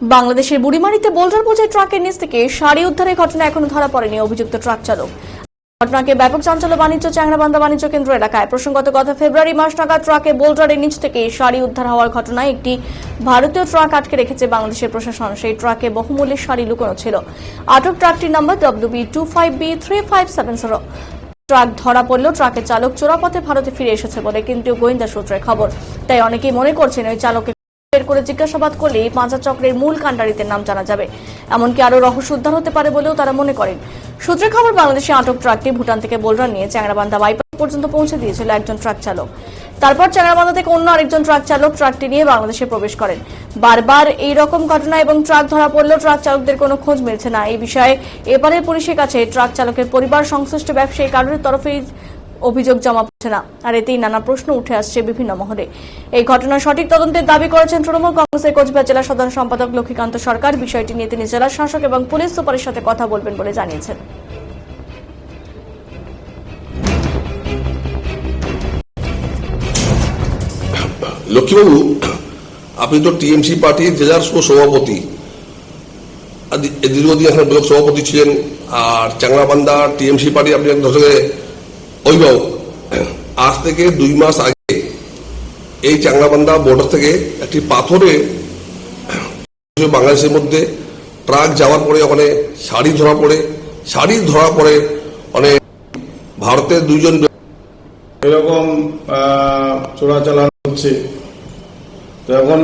বাংলাদেশের বুড়িমারিতে বোল্ডার বোঝাই ট্রাকের নিচ থেকে শাড়ি উদ্ধারের ঘটনা এখনও ধরা পড়েনি অভিযুক্ত ট্রাক চালক। ঘটনাকে ব্যাপক চাঞ্চল্য, বাণিজ্য চ্যাংরাবান্ধা বাণিজ্য কেন্দ্র এলাকায়। প্রসঙ্গত, গত ফেব্রুয়ারি মাস নাগাদ ট্রাকে বোল্ডারের নিচ থেকে শাড়ি উদ্ধার হওয়ার ঘটনায় একটি ভারতীয় ট্রাক আটকে রেখেছে বাংলাদেশের প্রশাসন। সেই ট্রাকে বহুমূল্যের শাড়ি লুকোনো ছিল। আটক ট্রাকটির number W B two five B three five seven zero truck ধরা পড়লেও ট্রাকের চালক চোরাপথে ভারতে ফিরে এসেছে বলে কেন্দ্রীয় গোয়েন্দা সূত্রে খবর। তাই অনেকেই মনে করছেন ওই চালককে বের করে জিজ্ঞাসাবাদ করলে এই পাঁচা চক্রের মূল কাণ্ডারিদের নাম জানা যাবে। এমনকি আরও রহস্য উদ্ধার হতে পারে বলেও তারা মনে করেন। সূত্রে খবর, বাংলাদেশে আটক ট্রাকটি ভুটান থেকে বোলরা নিয়ে চ্যাংরাবান্ধা বাইপাস পর্যন্ত পৌঁছে দিয়েছিল একজন ট্রাক চালক। তারপর চ্যাংরাবান্ধা থেকে অন্য আরেকজন ট্রাক চালক ট্রাকটি নিয়ে বাংলাদেশে প্রবেশ করেন। বারবার এই রকম ঘটনা এবং ট্রাক ধরা পড়লেও ট্রাক চালকদের কোনো খোঁজ মিলছে না। এই বিষয়ে এপারের পুলিশের কাছে ট্রাক চালকের পরিবার, সংশ্লিষ্ট ব্যবসায়ী কারোর তরফেই অভিযোগ জমা পড়ছে না। আর এতেই নানা প্রশ্ন উঠে আসছে বিভিন্ন মহলে। এই ঘটনার সঠিক তদন্তের দাবি করেছেন তৃণমূল কংগ্রেসের কোচবিহার জেলা সাধারণ সম্পাদক লক্ষ্মীকান্ত সরকার। বিষয়টি নিয়ে তিনি জেলা শাসক এবং পুলিশ সুপারের সাথে কথা বলবেন বলে জানিয়েছেন। লক্ষ্মীবাবু, আপনি তো টিএমসি পার্টির জেলার সভাপতি দীর্ঘদিন এখন ব্লক সভাপতি ছিলেন, আর চাংলাবান্ধা টিএমসি পার্টি আপনি এক দশকের অভিভাবক আজ থেকে দুই মাস আগে এই চাংলাবান্ধা বর্ডার থেকে একটি পাথরে বাংলাদেশের মধ্যে ট্রাক যাওয়ার পরে, ওখানে শাড়ি ধরা পড়ে শাড়ি ধরা পড়ে অনেক ভারতের দুইজন এরকম চোরাচালান হচ্ছে। এখন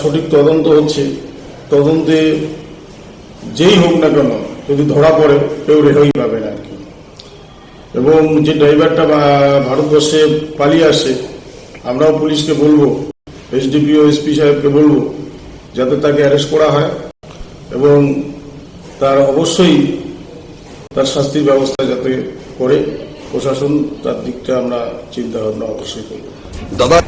সঠিক তদন্ত হচ্ছে। তদন্তে যেই হোক না কেন, যদি ধরা পড়ে, কেউ রেহাই পাবে না আর কি। এবং যে ড্রাইভারটা ভারতবর্ষে পালিয়ে আসে, আমরাও পুলিশকে বলব, এসডিপিও, এসপি সাহেবকে বলব, যাতে তাকে অ্যারেস্ট করা হয় এবং তার অবশ্যই তার শাস্তির ব্যবস্থা যাতে করে প্রশাসন, তার দিকটা আমরা চিন্তা ভাবনা অবশ্যই করব। দাদা